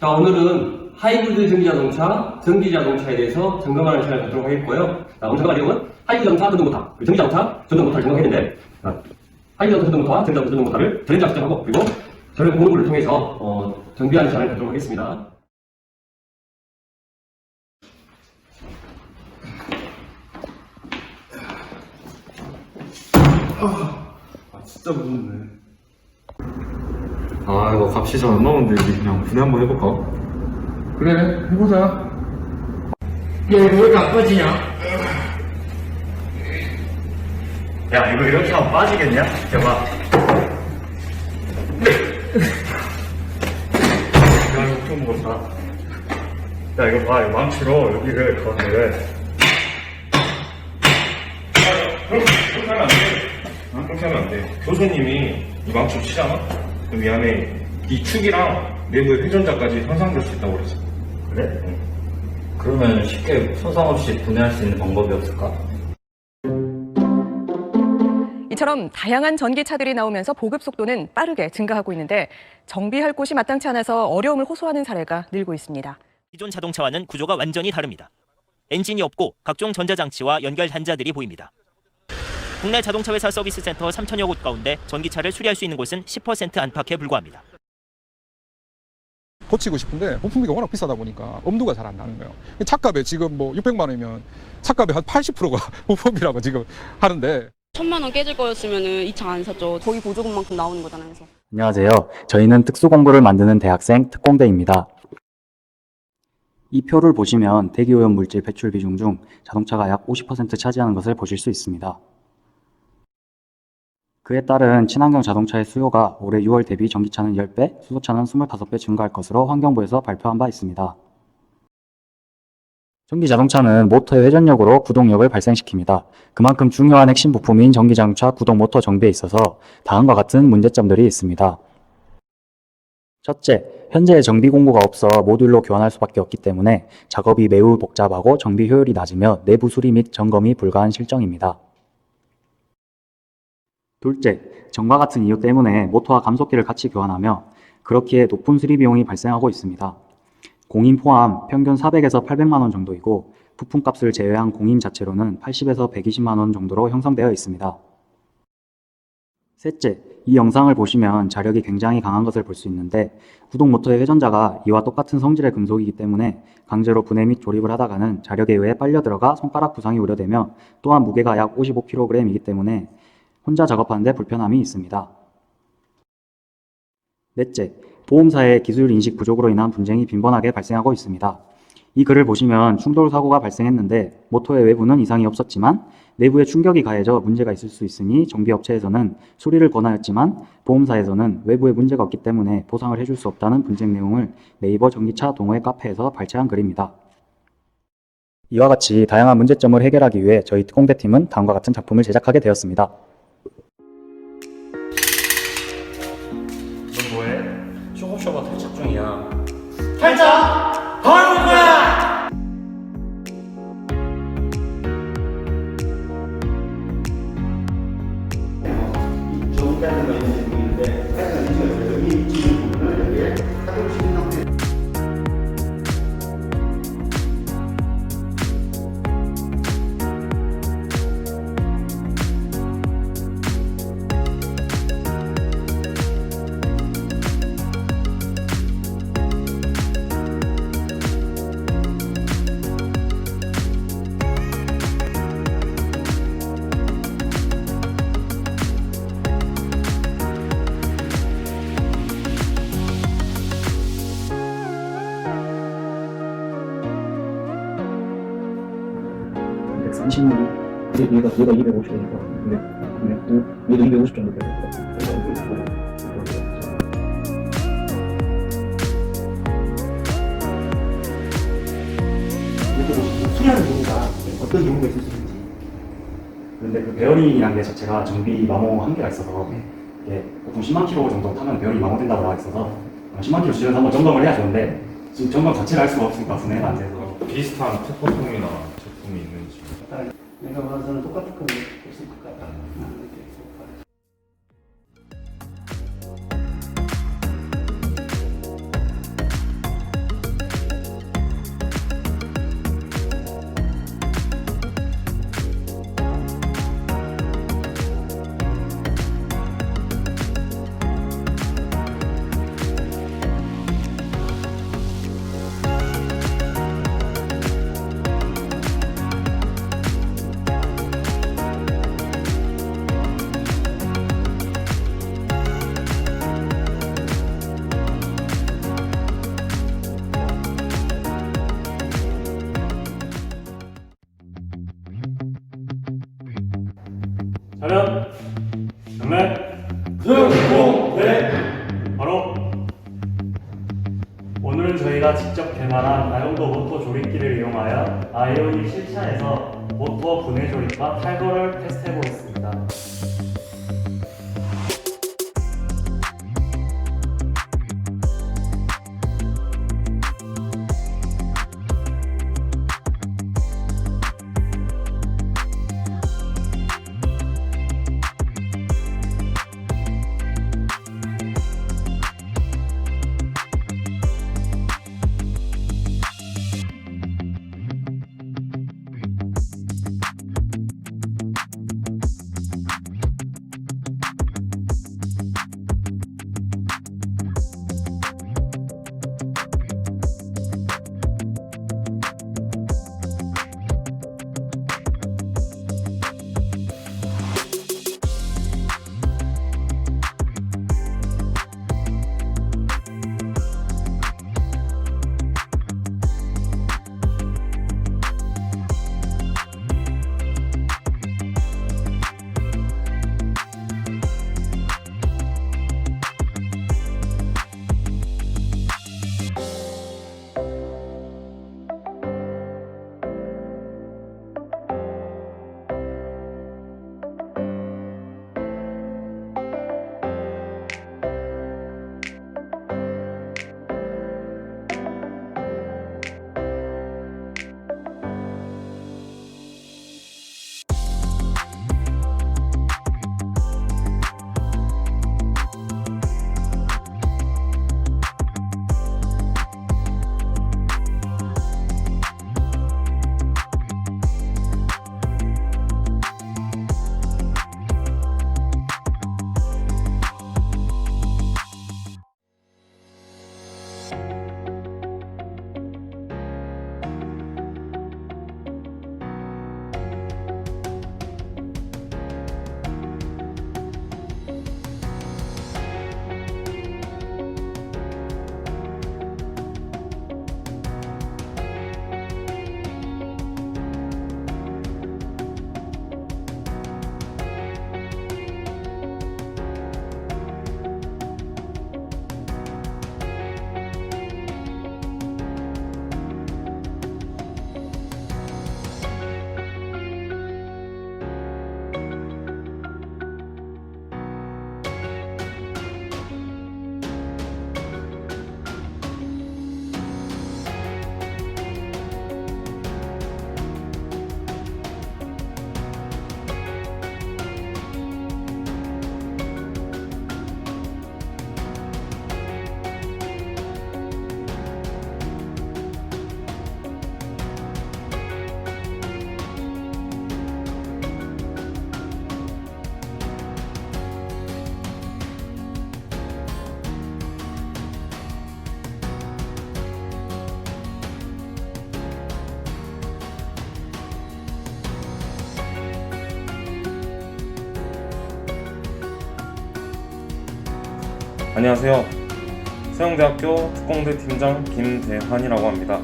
자, 오늘은 하이브리드 전기자동차, 전기자동차에 대해서 점검하는 시간을 갖도록 하겠고요. 자, 오늘 점검할 내용은 하이브리드 자동차 전동모터, 전기자동차 전동모터를 점검했는데, 자, 하이브리드 전동모터와 전기자동차 전동모터를 전자 측정하고, 그리고 저를 공부를 통해서 어, 정비하는 시간을 갖도록 하겠습니다. 아 진짜 무섭네 아 이거 값이 잘 안 나오는데 우리 그냥 분해 한번 해볼까? 그래 해보자 야, 이거 왜 이렇게 안 빠지냐? 야, 이거 이렇게 하면 빠지겠냐? 대박. 야, 이거 좀 무겁다. 야, 이거 봐, 이거 망치로 여기를 가운데를. 그렇게 하면 안 돼. 어? 그렇게 하면 안 돼. 교수님이 이 망치로 치잖아? 그럼 이 안에 이 축이랑 내부의 회전자까지 손상될 수 있다고 그랬어. 그래? 그러면 쉽게 손상 없이 분해할 수 있는 방법이 없을까? 이처럼 다양한 전기차들이 나오면서 보급 속도는 빠르게 증가하고 있는데 정비할 곳이 마땅치 않아서 어려움을 호소하는 사례가 늘고 있습니다. 기존 자동차와는 구조가 완전히 다릅니다. 엔진이 없고 각종 전자장치와 연결 단자들이 보입니다. 국내 자동차 회사 서비스 센터 3천여 곳 가운데 전기차를 수리할 수 있는 곳은 10% 안팎에 불과합니다. 고치고 싶은데 부품비가 워낙 비싸다 보니까 엄두가 잘 안 나는 거예요. 차값에 지금 뭐 600만 원이면 차값의 한 80%가 부품비라고 지금 하는데 천만 원 깨질 거였으면 이차 안 샀죠. 거의 보조금만큼 나오는 거잖아요. 그래서. 안녕하세요. 저희는 특수공구를 만드는 대학생 특공대입니다. 이 표를 보시면 대기오염 물질 배출 비중 중 자동차가 약 50% 차지하는 것을 보실 수 있습니다. 그에 따른 친환경 자동차의 수요가 올해 6월 대비 전기차는 10배, 수소차는 25배 증가할 것으로 환경부에서 발표한 바 있습니다. 전기 자동차는 모터의 회전력으로 구동력을 발생시킵니다. 그만큼 중요한 핵심 부품인 전기 자동차 구동 모터 정비에 있어서 다음과 같은 문제점들이 있습니다. 첫째, 현재 정비 공구가 없어 모듈로 교환할 수밖에 없기 때문에 작업이 매우 복잡하고 정비 효율이 낮으며 내부 수리 및 점검이 불가한 실정입니다. 둘째, 전과 같은 이유 때문에 모터와 감속기를 같이 교환하며 그렇기에 높은 수리 비용이 발생하고 있습니다. 공임 포함 평균 400에서 800만 원 정도이고 부품값을 제외한 공임 자체로는 80에서 120만 원 정도로 형성되어 있습니다. 셋째, 이 영상을 보시면 자력이 굉장히 강한 것을 볼 수 있는데 구동 모터의 회전자가 이와 똑같은 성질의 금속이기 때문에 강제로 분해 및 조립을 하다가는 자력에 의해 빨려 들어가 손가락 부상이 우려되며 또한 무게가 약 55kg이기 때문에 혼자 작업하는데 불편함이 있습니다. 넷째, 보험사의 기술 인식 부족으로 인한 분쟁이 빈번하게 발생하고 있습니다. 이 글을 보시면 충돌 사고가 발생했는데 모터의 외부는 이상이 없었지만 내부에 충격이 가해져 문제가 있을 수 있으니 정비업체에서는 수리를 권하였지만 보험사에서는 외부에 문제가 없기 때문에 보상을 해줄 수 없다는 분쟁 내용을 네이버 전기차 동호회 카페에서 발췌한 글입니다. 이와 같이 다양한 문제점을 해결하기 위해 저희 특공대팀은 다음과 같은 작품을 제작하게 되었습니다. 얘 가 얘가 250이니까 근데 근데 얘도 250 정도 돼요. 수리하는 경우가 어떤 경우가 있을 수 있는지. 근데 그 베어링이라는 게 자체가 정비 마모 한계가 있어서 이게 보통 10만 킬로 정도 타면 베어링 마모된다고 나와 있어서 10만 킬로 수준에서 한번 점검을 해야 좋은데 지금 점검 자체를 할 수가 없으니까 분해가 안 돼서 비슷한 특허통이나 제품이 있는지. 내가 봐서는 똑같은 거 있을 경례 승공대 바로 오늘은 저희가 직접 개발한 나용도 모터 조립기를 이용하여 아이오니 실차에서 모터 분해 조립과 탈거를 테스트해 보겠습니다. 안녕하세요. 세영대학교 특공대 팀장 김대환이라고 합니다.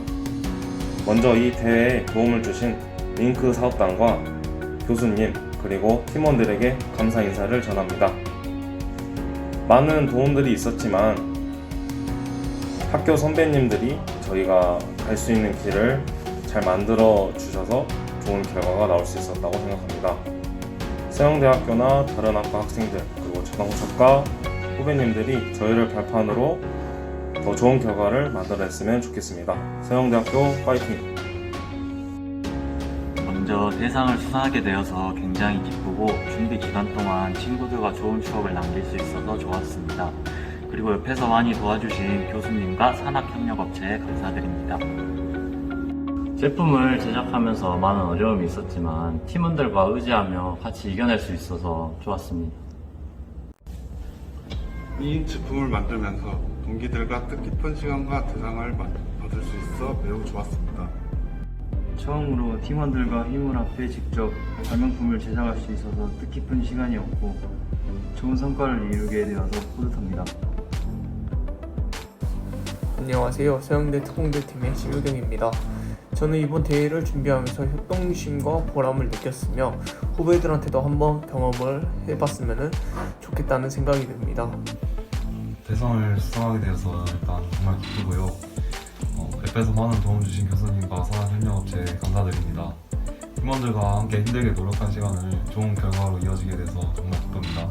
먼저 이 대회에 도움을 주신 링크 사업단과 교수님 그리고 팀원들에게 감사 인사를 전합니다. 많은 도움들이 있었지만 학교 선배님들이 저희가 갈 수 있는 길을 잘 만들어 주셔서 좋은 결과가 나올 수 있었다고 생각합니다. 세영대학교나 다른 학과 학생들 그리고 자동차과 후배님들이 저희를 발판으로 더 좋은 결과를 만들어냈으면 좋겠습니다. 세영대학교 파이팅! 먼저 대상을 수상하게 되어서 굉장히 기쁘고 준비 기간 동안 친구들과 좋은 추억을 남길 수 있어서 좋았습니다. 그리고 옆에서 많이 도와주신 교수님과 산학협력업체에 감사드립니다. 제품을 제작하면서 많은 어려움이 있었지만 팀원들과 의지하며 같이 이겨낼 수 있어서 좋았습니다. 이 제품을 만들면서 동기들과 뜻깊은 시간과 대상을 받- 받을 수 있어 매우 좋았습니다. 처음으로 팀원들과 힘을 합해 직접 발명품을 제작할 수 있어서 뜻깊은 시간이었고 좋은 성과를 이루게 되어서 뿌듯합니다. 안녕하세요. 서영대 특공대팀의 심유경입니다. 저는 이번 대회를 준비하면서 협동심과 보람을 느꼈으며 후배들한테도 한번 경험을 해봤으면 좋겠다는 생각이 듭니다. 대상을 수상하게 되어서 일단 정말 기쁘고요. 어, 앱에서 많은 도움 주신 교수님과 산학협력업체 감사드립니다. 팀원들과 함께 힘들게 노력한 시간을 좋은 결과로 이어지게 돼서 정말 기쁩니다.